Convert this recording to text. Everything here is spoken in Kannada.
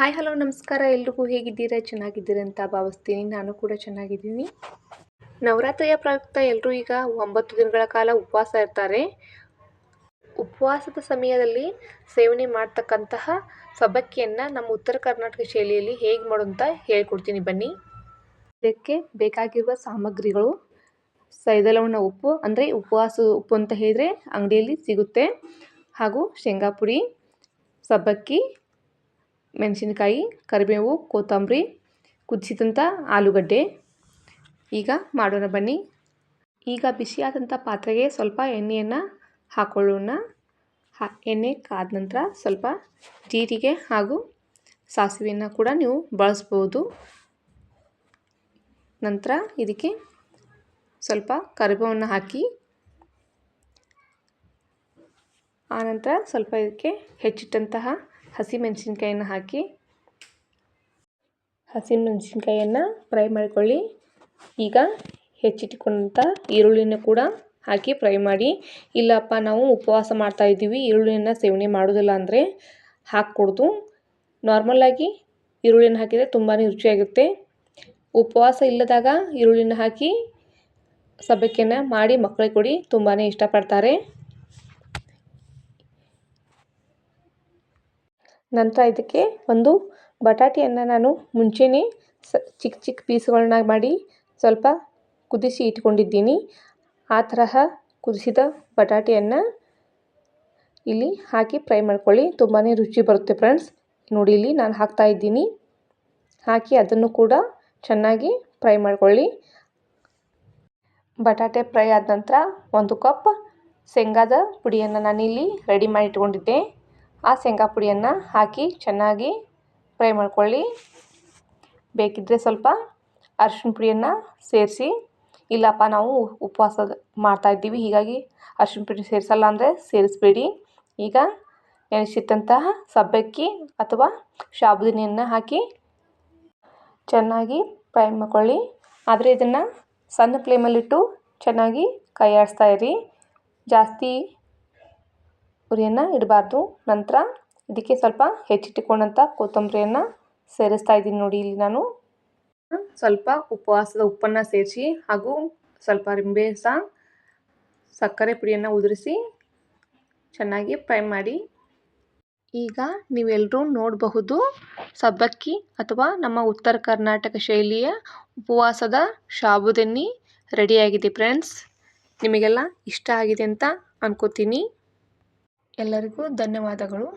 ಹಾಯ್ ಹಲೋ ನಮಸ್ಕಾರ. ಎಲ್ರಿಗೂ ಹೇಗಿದ್ದೀರಾ? ಚೆನ್ನಾಗಿದ್ದೀರಾ ಅಂತ ಭಾವಿಸ್ತೀನಿ. ನಾನು ಕೂಡ ಚೆನ್ನಾಗಿದ್ದೀನಿ. ನವರಾತ್ರಿಯ ಪ್ರಯುಕ್ತ ಎಲ್ಲರೂ ಈಗ ಒಂಬತ್ತು ದಿನಗಳ ಕಾಲ ಉಪವಾಸ ಇರ್ತಾರೆ. ಉಪವಾಸದ ಸಮಯದಲ್ಲಿ ಸೇವನೆ ಮಾಡ್ತಕ್ಕಂತಹ ಸಬ್ಬಕ್ಕಿಯನ್ನು ನಮ್ಮ ಉತ್ತರ ಕರ್ನಾಟಕ ಶೈಲಿಯಲ್ಲಿ ಹೇಗೆ ಮಾಡೋಂತ ಹೇಳ್ಕೊಡ್ತೀನಿ. ಬನ್ನಿ. ಇದಕ್ಕೆ ಬೇಕಾಗಿರುವ ಸಾಮಗ್ರಿಗಳು, ಸೈದಲವಣ ಉಪ್ಪು, ಅಂದರೆ ಉಪವಾಸ ಉಪ್ಪು ಅಂತ ಹೇಳಿದರೆ ಅಂಗಡಿಯಲ್ಲಿ ಸಿಗುತ್ತೆ. ಹಾಗೂ ಶೇಂಗಾಪುಡಿ ಸಬ್ಬಕ್ಕಿ ಮೆಣಸಿನಕಾಯಿ, ಕರಿಬೇವು, ಕೊತ್ತಂಬರಿ ಕುದಿಸಿದಂಥ ಆಲೂಗಡ್ಡೆ. ಈಗ ಮಾಡೋಣ ಬನ್ನಿ. ಈಗ ಬಿಸಿಯಾದಂಥ ಪಾತ್ರೆಗೆ ಸ್ವಲ್ಪ ಎಣ್ಣೆಯನ್ನು ಹಾಕೊಳ್ಳೋಣ. ಹಾ, ಎಣ್ಣೆ ಕಾದ ನಂತರ ಸ್ವಲ್ಪ ಜೀರಿಗೆ ಹಾಗೂ ಸಾಸಿವೆಯನ್ನು ಕೂಡ ನೀವು ಬಳಸ್ಬೋದು. ನಂತರ ಇದಕ್ಕೆ ಸ್ವಲ್ಪ ಕರಿಬೇವನ್ನು ಹಾಕಿ. ಆನಂತರ ಸ್ವಲ್ಪ ಇದಕ್ಕೆ ಹೆಚ್ಚಿಟ್ಟಂತಹ ಹಸಿಮೆಣಸಿನ್ಕಾಯನ್ನು ಹಾಕಿ, ಹಸಿಮೆಣಸಿನ್ಕಾಯನ್ನು ಫ್ರೈ ಮಾಡಿಕೊಳ್ಳಿ. ಈಗ ಹೆಚ್ಚಿಟ್ಟುಕೊಂಡಂಥ ಈರುಳ್ಳಿನ ಕೂಡ ಹಾಕಿ ಫ್ರೈ ಮಾಡಿ. ಇಲ್ಲಪ್ಪ, ನಾವು ಉಪವಾಸ ಮಾಡ್ತಾ ಇದ್ದೀವಿ, ಈರುಳ್ಳಿಯನ್ನು ಸೇವನೆ ಮಾಡೋದಿಲ್ಲ ಅಂದರೆ ಹಾಕ್ಕೊಡ್ದು. ನಾರ್ಮಲಾಗಿ ಈರುಳ್ಳಿನ ಹಾಕಿದರೆ ತುಂಬಾ ರುಚಿಯಾಗುತ್ತೆ. ಉಪವಾಸ ಇಲ್ಲದಾಗ ಈರುಳ್ಳಿನ ಹಾಕಿ ಸಬ್ಬಕ್ಕಿಯನ್ನು ಮಾಡಿ ಮಕ್ಕಳಿಗೆ ಕೊಡಿ ತುಂಬಾ ಇಷ್ಟಪಡ್ತಾರೆ. ನಂತರ ಇದಕ್ಕೆ ಒಂದು ಬಟಾಟೆಯನ್ನು ನಾನು ಮುಂಚೆನೇ ಸ ಚಿಕ್ಕ ಚಿಕ್ಕ ಪೀಸ್ಗಳನ್ನ ಮಾಡಿ ಸ್ವಲ್ಪ ಕುದಿಸಿ ಇಟ್ಕೊಂಡಿದ್ದೀನಿ. ಆ ತರಹ ಕುದಿಸಿದ ಬಟಾಟೆಯನ್ನು ಇಲ್ಲಿ ಹಾಕಿ ಫ್ರೈ ಮಾಡ್ಕೊಳ್ಳಿ. ತುಂಬಾ ರುಚಿ ಬರುತ್ತೆ ಫ್ರೆಂಡ್ಸ್. ನೋಡಿ ಇಲ್ಲಿ ನಾನು ಹಾಕ್ತಾ ಇದ್ದೀನಿ. ಹಾಕಿ ಅದನ್ನು ಕೂಡ ಚೆನ್ನಾಗಿ ಫ್ರೈ ಮಾಡ್ಕೊಳ್ಳಿ. ಬಟಾಟೆ ಫ್ರೈ ಆದ ನಂತರ ಒಂದು ಕಪ್ ಶೇಂಗಾದ ಪುಡಿಯನ್ನು ನಾನಿಲ್ಲಿ ರೆಡಿ ಮಾಡಿ ಇಟ್ಕೊಂಡಿದ್ದೆ ಆ ಶೇಂಗಾ ಪುಡಿಯನ್ನು ಹಾಕಿ ಚೆನ್ನಾಗಿ ಫ್ರೈ ಮಾಡ್ಕೊಳ್ಳಿ. ಬೇಕಿದ್ದರೆ ಸ್ವಲ್ಪ ಅರ್ಶಿಣ ಪುಡಿಯನ್ನು ಸೇರಿಸಿ, ಇಲ್ಲಪ್ಪ ನಾವು ಉಪವಾಸ ಮಾಡ್ತಾಯಿದ್ದೀವಿ ಹೀಗಾಗಿ ಅರ್ಶಿಣ ಪುಡಿ ಸೇರಿಸಲ್ಲ ಅಂದರೆ ಸೇರಿಸಬೇಡಿ. ಈಗ ನೆನೆಸಿದ್ದಂತಹ ಸಬ್ಬಕ್ಕಿ ಅಥವಾ ಶಾಬುದಿನಿಯನ್ನು ಹಾಕಿ ಚೆನ್ನಾಗಿ ಫ್ರೈ ಮಾಡ್ಕೊಳ್ಳಿ. ಆದರೆ ಇದನ್ನು ಸಣ್ಣ ಫ್ಲೇಮಲ್ಲಿಟ್ಟು ಚೆನ್ನಾಗಿ ಕೈ ಆಡಿಸ್ತಾ ಇರಿ. ಜಾಸ್ತಿ ಉರಿಯನ್ನು ಇಡಬಾರ್ದು. ನಂತರ ಇದಕ್ಕೆ ಸ್ವಲ್ಪ ಹೆಚ್ಚಿಟ್ಟುಕೊಂಡಂಥ ಕೊತ್ತಂಬರಿಯನ್ನು ಸೇರಿಸ್ತಾ ಇದ್ದೀನಿ ನೋಡಿ ಇಲ್ಲಿ ನಾನು. ಸ್ವಲ್ಪ ಉಪವಾಸದ ಉಪ್ಪನ್ನು ಸೇರಿಸಿ ಹಾಗೂ ಸ್ವಲ್ಪ ರಿಂಬೆ ಸಹ ಸಕ್ಕರೆ ಪುಡಿಯನ್ನು ಉದುರಿಸಿ ಚೆನ್ನಾಗಿ ಫ್ರೈ ಮಾಡಿ. ಈಗ ನೀವೆಲ್ಲರೂ ನೋಡಬಹುದು ಸಬ್ಬಕ್ಕಿ ಅಥವಾ ನಮ್ಮ ಉತ್ತರ ಕರ್ನಾಟಕ ಶೈಲಿಯ ಉಪವಾಸದ ಸಾಬುದನ್ನಿ ರೆಡಿಯಾಗಿದೆ ಫ್ರೆಂಡ್ಸ್. ನಿಮಗೆಲ್ಲ ಇಷ್ಟ ಆಗಿದೆ ಅಂತ ಅನ್ಕೋತೀನಿ. ಎಲ್ಲರಿಗೂ ಧನ್ಯವಾದಗಳು.